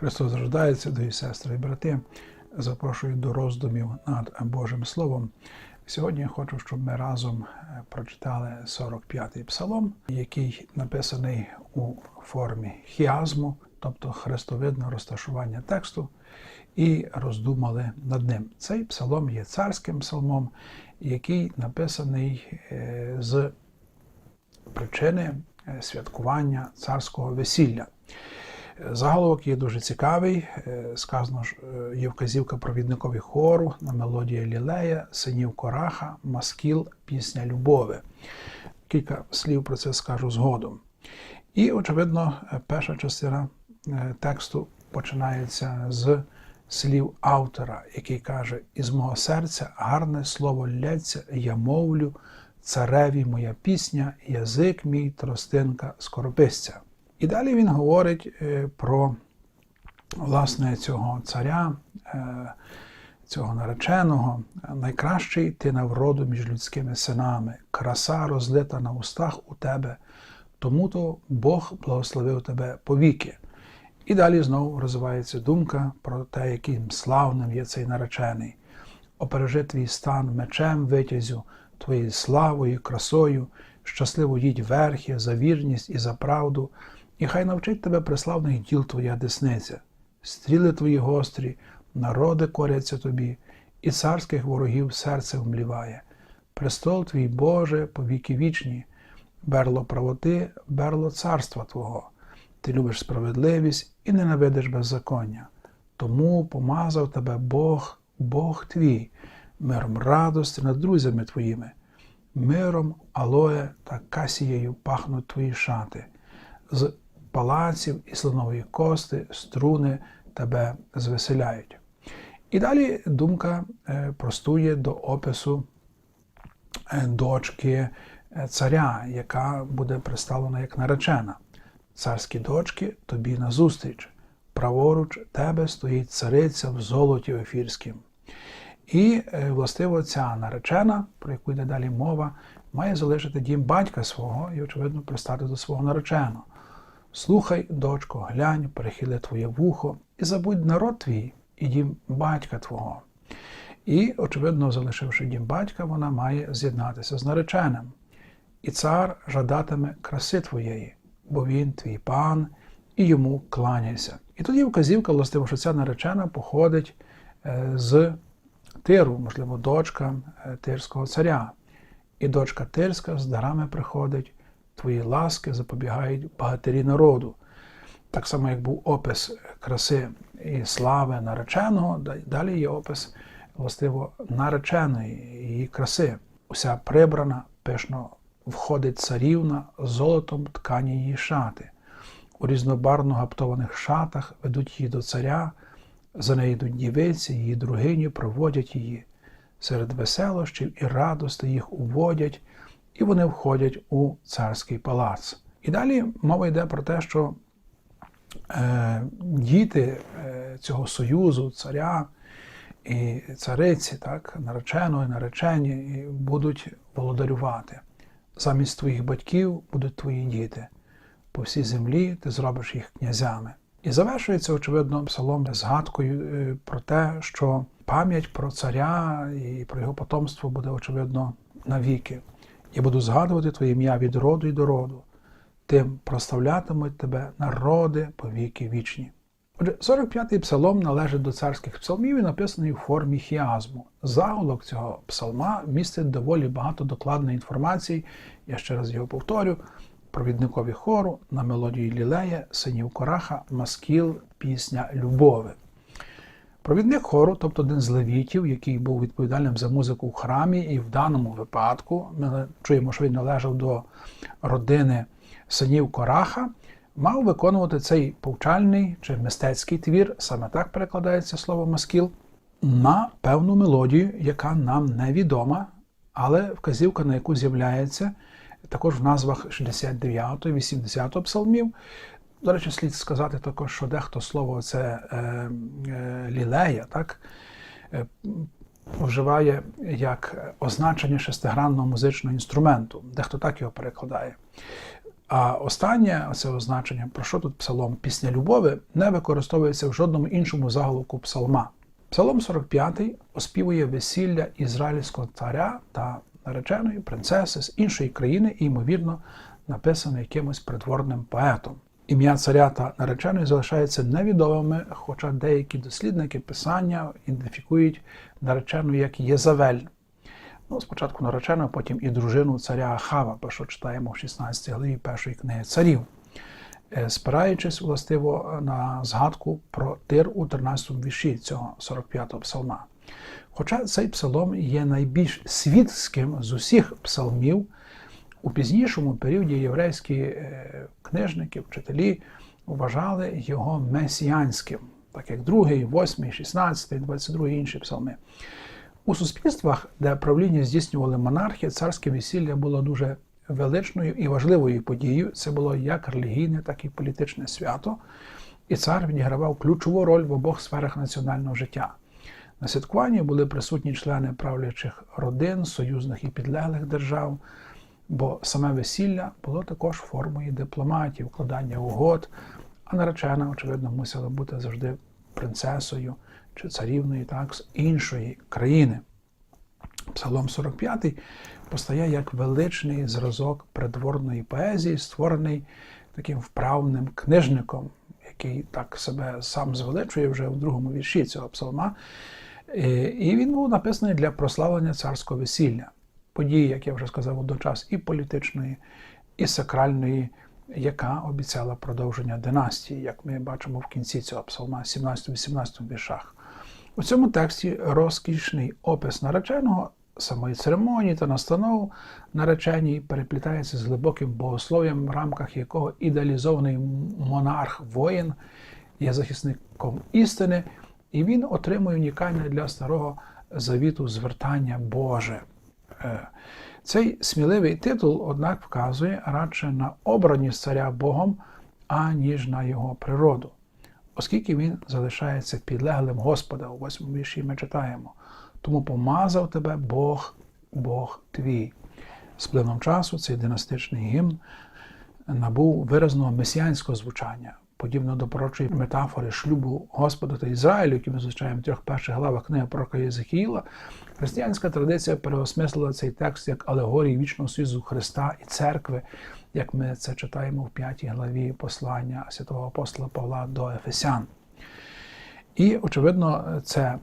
Христос рождається, дорогі сестри і брати. Запрошую до роздумів над Божим Словом. Сьогодні я хочу, щоб ми разом е, прочитали 45-й псалом, який написаний у формі хіазму, тобто хрестовидне розташування тексту, і роздумали над ним. Цей псалом є царським псалмом, який написаний е, з причини е, святкування царського весілля. Заголовок є дуже цікавий. Е, Сказано ж, е, є вказівка провідникові хору на мелодія Лілея, синів Кораха, Маскіл, пісня Любови. Кілька слів про це скажу згодом. І, очевидно, перша частина е, тексту починається з слів автора, який каже: Із мого серця гарне слово лється, я мовлю, цареві моя пісня, язик мій, тростинка скорописця. І далі він говорить е, про власне цього царя, е, цього нареченого. Найкращий ти на вроду між людськими синами, краса розлита на устах у тебе, тому то Бог благословив тебе повіки. І далі знову розвивається думка про те, яким славним є цей наречений. Опережи твій стан мечем витязю, твоєю славою, красою, щасливо їдь верхи за вірність і за правду, і хай навчить тебе преславних діл твоя десниця, стріли твої гострі, народи коряться тобі, і царських ворогів серце вмліває. Престол твій Боже, повіки вічні, берло правоти, берло царства Твого. Ти любиш справедливість і ненавидиш беззаконня. Тому помазав тебе Бог, Бог твій, миром радості над друзями твоїми, миром, алоє та касією пахнуть твої шати. З палаців і слонової кости, струни тебе звеселяють. І далі думка е, простує до опису е, дочки е, царя, яка буде представлена як наречена. Царські дочки тобі назустріч. Праворуч тебе стоїть цариця в золоті ефірськім. І, властиво, ця наречена, про яку йде далі мова, має залишити дім батька свого і, очевидно, пристати до свого нареченого. Слухай, дочко, глянь, перехили твоє вухо, і забудь народ твій і дім батька твого. І, очевидно, залишивши дім батька, вона має з'єднатися з нареченим. І цар жадатиме краси твоєї, бо він твій пан, і йому кланяйся. І тоді вказівка, властиво, що ця наречена походить е, з Тиру, можливо, дочка е, тирського царя. І дочка Тирська з дарами приходить, твої ласки запобігають багатирі народу. Так само, як був опис краси і слави нареченого, далі є опис, властиво, нареченої її краси. Уся прибрана, пишно входить царівна, золотом ткані її шати. У різнобарно гаптованих шатах ведуть її до царя, за нею йдуть дівиці, її другині проводять її. Серед веселощів і радости їх уводять, і вони входять у царський палац. І далі мова йде про те, що е, діти е, цього союзу, царя і цариці, так, нареченої, наречені, будуть володарювати. Замість твоїх батьків будуть твої діти. По всій землі ти зробиш їх князями. І завершується, очевидно, псалом згадкою е, про те, що пам'ять про царя і про його потомство буде, очевидно, навіки. Я буду згадувати Твоє ім'я від роду і до роду. Тим прославлятимуть тебе народи по віки вічні. Отже, 45-й псалом належить до царських псалмів і написаний у формі хіазму. Заголовок цього псалма містить доволі багато докладної інформації, я ще раз його повторю, провідникові хору на мелодії Лілея, синів Кораха, Маскіл, пісня Любови. Провідник хору, тобто один з левітів, який був відповідальним за музику в храмі, і в даному випадку ми чуємо, що він належав до родини синів Кораха, мав виконувати цей повчальний чи мистецький твір, саме так перекладається слово маскіл, на певну мелодію, яка нам невідома, але вказівка на яку з'являється також в назвах 69 80 псалмів. До речі, слід сказати також, що дехто слово це е, е, лілея, так, е, вживає як означення шестигранного музичного інструменту, дехто так його перекладає. А останнє це означення, про що тут псалом пісня любові, не використовується в жодному іншому заголовку псалма. Псалом 45 оспівує весілля ізраїльського царя та нареченої принцеси з іншої країни і, ймовірно, написане якимось придворним поетом. Ім'я царя та нареченої залишаються невідомими, хоча деякі дослідники писання ідентифікують наречену як Єзавель. Ну, спочатку наречену, потім і дружину царя Ахава, про що читаємо в 16 главі першої книги царів, Е, спираючись властиво на згадку про тир у 13 вірші цього 45-го псалма. Хоча цей псалом є найбільш світським з усіх псалмів, у пізнішому періоді єврейські е, книжники, вчителі вважали його месіанським, так як другий, восьмий, 16, 22 інші псалми. У суспільствах, де правління здійснювали монархи, царське весілля було дуже величною і важливою подією. Це було як релігійне, так і політичне свято. І цар відігравав ключову роль в обох сферах національного життя. На святкуванні були присутні члени правлячих родин, союзних і підлеглих держав, бо саме весілля було також формою дипломатії, вкладання угод, а наречена, очевидно, мусила бути завжди принцесою чи царівною так, з іншої країни. Псалом 45 постає як величний зразок придворної поезії, створений таким вправним книжником, який так себе сам звеличує вже в другому вірші цього псалма. І він був написаний для прославлення царського весілля. Події, як я вже сказав, водночас і політичної, і сакральної, яка обіцяла продовження династії, як ми бачимо в кінці цього псалма, 17-18 віршах. У цьому тексті розкішний опис нареченого, самої церемонії та настанов нареченій переплітається з глибоким богослов'ям, в рамках якого ідеалізований монарх воїн є захисником істини, і він отримує унікальне для старого завіту звертання Боже. Е, Цей сміливий титул, однак, вказує радше на обраність царя Богом, аніж на його природу. Оскільки він залишається підлеглим Господа, у восьмому вірші ми читаємо, тому помазав тебе Бог, Бог твій. З плином часу цей династичний гімн набув виразного месіанського звучання, подібно до пророчої метафори шлюбу Господа та Ізраїлю, які ми зустрічаємо в трьох перших главах книги пророка Єзекіїла. Християнська традиція переосмислила цей текст як алегорії вічного союзу Христа і церкви, як ми це читаємо в п'ятій главі послання святого апостола Павла до Ефесян. І, очевидно, це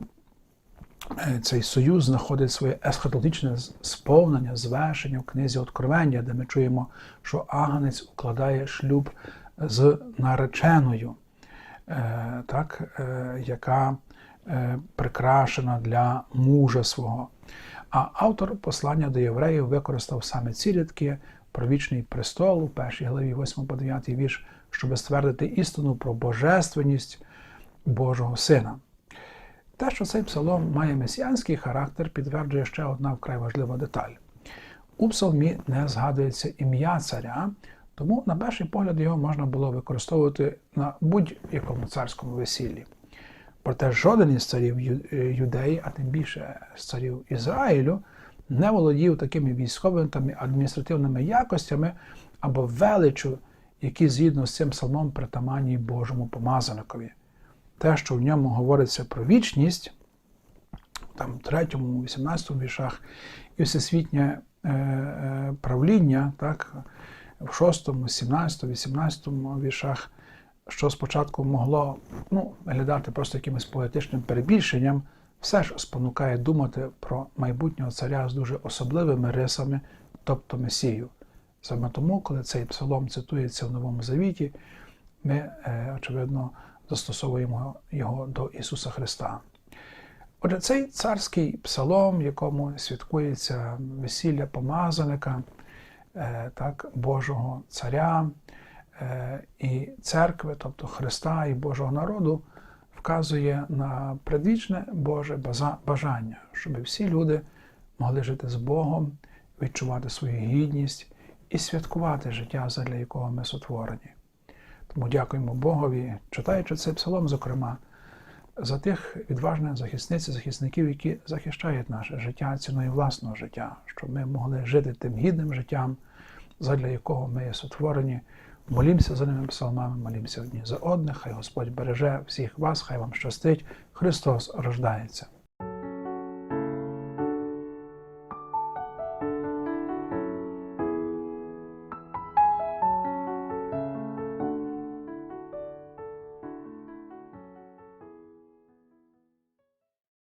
цей союз знаходить своє есхатологічне сповнення, звершення в книзі Откровення, де ми чуємо, що агнець укладає шлюб з нареченою, е, так, е, яка е, прикрашена для мужа свого. А автор послання до євреїв використав саме ці рядки про вічний престол у першій главі 8 по 9 вірш, щоб ствердити істину про божественність Божого Сина. Те, що цей псалом має месіанський характер, підтверджує ще одна вкрай важлива деталь. У псалмі не згадується ім'я царя, тому, на перший погляд, його можна було використовувати на будь-якому царському весіллі. Проте жоден із царів юдеї, а тим більше з царів Ізраїлю, не володів такими військовими адміністративними якостями або величу, які згідно з цим псалмом притаманні Божому помазаникові те, що в ньому говориться про вічність, там в 3, 18 віршах, і всесвітнє е, е, правління, так, в 6, 17, 18 віршах, що спочатку могло ну, виглядати просто якимось поетичним перебільшенням, все ж спонукає думати про майбутнього царя з дуже особливими рисами, тобто Месію. Саме тому, коли цей псалом цитується в Новому Завіті, ми, е, очевидно, застосовуємо його до Ісуса Христа. Отже, цей царський псалом, якому святкується весілля помазаника, так, Божого Царя е, і церкви, тобто Христа і Божого народу, вказує на предвічне Боже бажання, щоб всі люди могли жити з Богом, відчувати свою гідність і святкувати життя, задля якого ми сотворені. Тому дякуємо Богові, читаючи цей псалом, зокрема, за тих відважних захисниць і захисників, які захищають наше життя ціною власного життя, щоб ми могли жити тим гідним життям, задля якого ми є сотворені. Молімося за ними псалмами, молімося одні за одних. Хай Господь береже всіх вас, хай вам щастить. Христос рождається.